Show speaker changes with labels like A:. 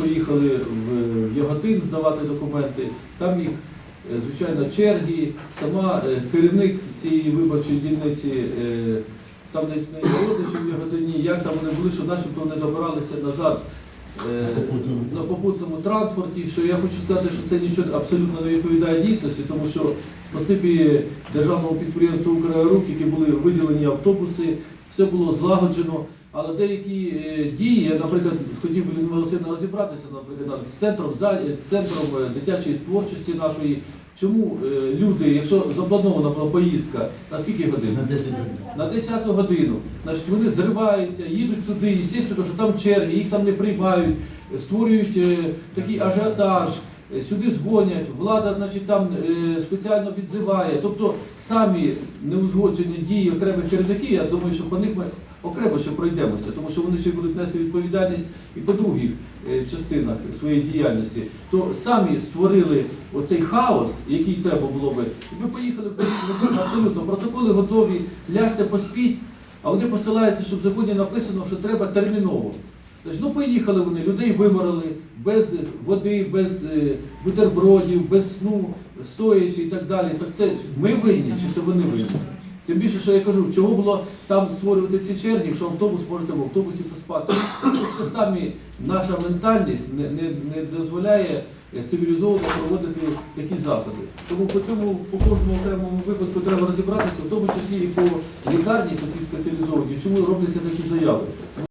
A: поїхали в Яготин здавати документи. Там їх, е, звичайно, черги, сама е, керівник цієї виборчої дільниці, е, там десь не родичі в Яготині, як там вони були, що начебто вони добиралися назад е, на попутному транспорті, що я хочу сказати, що це нічого абсолютно не відповідає дійсності, тому що спасибі державному підприємству «Украрук», які були виділені автобуси, все було злагоджено. Але деякі е, дії, я, наприклад, хотів би Людмила розібратися, наприклад, з центром, за- з центром е, дитячої творчості нашої. Чому е, люди, якщо запланована була поїздка, на скільки годин?
B: На 10 годин.
A: на 10 годину. Значить, вони зриваються, їдуть туди, і звісно, що там черги, їх там не приймають, створюють е, такий ажіотаж, е, сюди дзвонять, влада значить, там е, спеціально відзиває. Тобто самі неузгоджені дії окремих керівників, я думаю, що по них ми окремо ще пройдемося, тому що вони ще будуть нести відповідальність і по других е, частинах своєї діяльності. То самі створили оцей хаос, який треба було би. І ми поїхали в Київ, абсолютно протоколи готові, ляжте поспіть, а вони посилаються, що в законі написано, що треба терміново. Тобто, ну поїхали вони, людей виморили без води, без е, бутербродів, без сну, стоячи і так далі. Так це ми винні чи це вони винні? Тим більше, що я кажу, чого було там створювати ці черги, якщо автобус можете в автобусі поспати. Що самі наша ментальність не, не, не дозволяє цивілізовано проводити такі заходи. Тому по цьому по кожному окремому випадку треба розібратися, в тому числі і по лікарні, по цій спеціалізованій, чому робляться такі заяви.